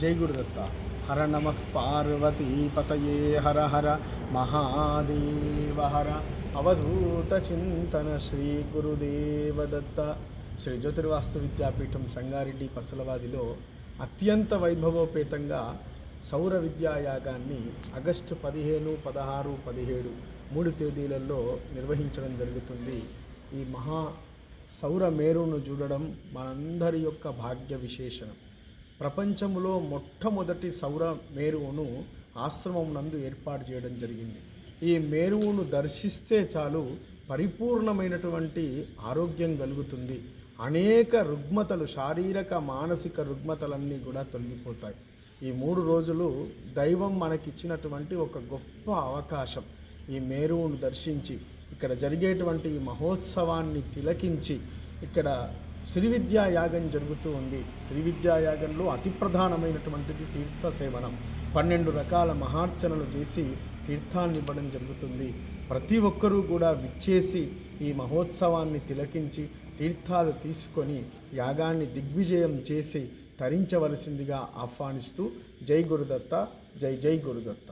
జై గురుదత్త హర నమ పార్వతీ పతయే హర హర మహాదేవ హర. అవధూత చింతన శ్రీ గురుదేవదత్త. శ్రీ జ్యోతిర్వాస్తు విద్యాపీఠం సంగారెడ్డి పసలవాదిలో అత్యంత వైభవోపేతంగా సౌర విద్యాయాగాన్ని ఆగస్టు పదిహేను పదహారు పదిహేడు మూడు తేదీలలో నిర్వహించడం జరుగుతుంది. ఈ మహా సౌర మేరును చూడడం మనందరి యొక్క భాగ్య విశేషణం. ప్రపంచంలో మొట్టమొదటి సౌర మేరువును ఆశ్రమం నందు ఏర్పాటు చేయడం జరిగింది. ఈ మేరువును దర్శిస్తే చాలు పరిపూర్ణమైనటువంటి ఆరోగ్యం కలుగుతుంది. అనేక రుగ్మతలు శారీరక మానసిక రుగ్మతలన్నీ కూడా తొలగిపోతాయి. ఈ మూడు రోజులు దైవం మనకిచ్చినటువంటి ఒక గొప్ప అవకాశం. ఈ మేరువును దర్శించి ఇక్కడ జరిగేటువంటి ఈ మహోత్సవాన్ని తిలకించి ఇక్కడ శ్రీ విద్యా యాగం జరుగుతూ ఉంది. శ్రీ విద్యా యాగంలో అతి ప్రధానమైనటువంటిది తీర్థ సేవనం. పన్నెండు రకాల మహార్చనలు చేసి తీర్థాన్ని ఇవ్వడం జరుగుతుంది. ప్రతి ఒక్కరూ కూడా విచ్చేసి ఈ మహోత్సవాన్ని తిలకించి తీర్థాలు తీసుకొని యాగాన్ని దిగ్విజయం చేసి తరించవలసిందిగా ఆహ్వానిస్తూ జై గురుదత్త జై జై గురుదత్త.